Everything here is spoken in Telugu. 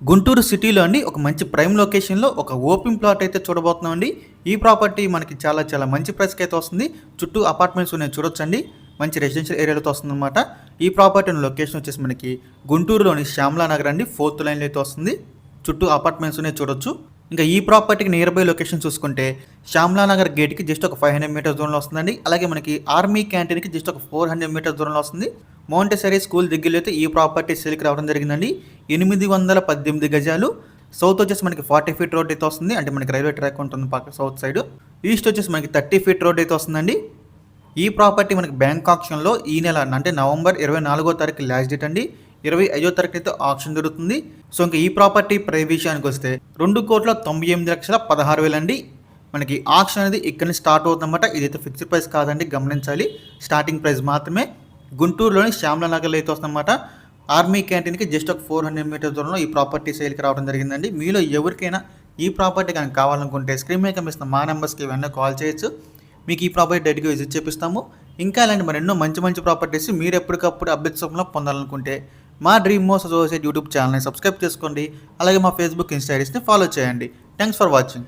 గుంటూరు సిటీలో అండి ఒక మంచి ప్రైమ్ లొకేషన్లో ఒక ఓపెన్ ప్లాట్ అయితే చూడబోతున్నాం అండి ఈ ప్రాపర్టీ మనకి చాలా చాలా మంచి ప్రైస్కి అయితే వస్తుంది. చుట్టూ అపార్ట్మెంట్స్ ఉన్నాయి చూడొచ్చండి. మంచి రెసిడెన్షియల్ ఏరియాలతో వస్తుందన్నమాట. ఈ ప్రాపర్టీ లొకేషన్ వచ్చేసి మనకి గుంటూరులోని శ్యామలా నగర్ అండి. ఫోర్త్ లైన్లో అయితే వస్తుంది. చుట్టూ అపార్ట్మెంట్స్ ఉన్నాయి చూడొచ్చు. ఇంకా ఈ ప్రాపర్టీకి నియర్ బై లొకేషన్ చూసుకుంటే శ్యామలా నగర్ గేట్కి జస్ట్ ఒక ఫైవ్ హండ్రెడ్ మీటర్స్ దూరంలో వస్తుందండి. అలాగే మనకి ఆర్మీ క్యాంటీన్కి జస్ట్ ఒక ఫోర్ హండ్రెడ్ మీటర్స్ దూరంలో వస్తుంది. మౌంటెసరీ స్కూల్ దగ్గరలో అయితే ఈ ప్రాపర్టీ సేల్కి రావడం జరిగిందండి. ఎనిమిది వందల పద్దెనిమిది గజాలు. సౌత్ వచ్చేసి మనకి ఫార్టీ ఫీట్ రోడ్ అయితే వస్తుంది. అంటే మనకి రైల్వే ట్రాక్ ఉంటుంది పక్క సౌత్ సైడ్. ఈస్ట్ వచ్చేసి మనకి థర్టీ ఫీట్ రోడ్ అయితే వస్తుందండి. ఈ ప్రాపర్టీ మనకి బ్యాంక్ ఆప్షన్లో ఈ నెల అంటే నవంబర్ ఇరవై నాలుగో తారీఖు లాస్ట్ డేట్ అండి. ఇరవై ఐదో తారీఖు అయితే ఆప్షన్ జరుగుతుంది సో ఇంకా ఈ ప్రాపర్టీ ప్రై విషయానికి వస్తే రెండు కోట్ల తొంభై ఎనిమిది లక్షల పదహారు వేలు అండి. మనకి ఆప్షన్ అనేది ఇక్కడ స్టార్ట్ అవుతుందన్నమాట. ఇదైతే ఫిక్స్డ్ ప్రైస్ కాదండి గమనించాలి. స్టార్టింగ్ ప్రైస్ మాత్రమే. గుంటూరులోని శ్యామల నగర్లో అయితే వస్తుందన్నమాట. ఆర్మీ క్యాంటీన్కి జస్ట్ ఒక ఫోర్ హండ్రెడ్ మీటర్ దూరంలో ఈ ప్రాపర్టీ సేల్కి రావడం జరిగిందండి. మీలో ఎవరికైనా ఈ ప్రాపర్టీ కనుక కావాలనుకుంటే స్క్రీన్ మీద కనిపిస్తున్న మా నెంబర్స్కి వెంటనే కాల్ చేయొచ్చు. మీకు ఈ ప్రాపర్టీ డైరెక్ట్గా విజిట్ చేపిస్తాము. ఇంకా ఇలాంటి మరెన్నో మంచి మంచి ప్రాపర్టీస్ మీరు ఎప్పటికప్పుడు అప్డేట్స్ రూపంలో పొందాలనుకుంటే మా డ్రీమ్ మోస్ అసోసియేట్ యూట్యూబ్ ఛానల్ని సబ్స్క్రైబ్ చేసుకోండి. అలాగే మా ఫేస్బుక్ ఇన్స్టా ఐడీస్ని ఫాలో చేయండి. Thanks for watching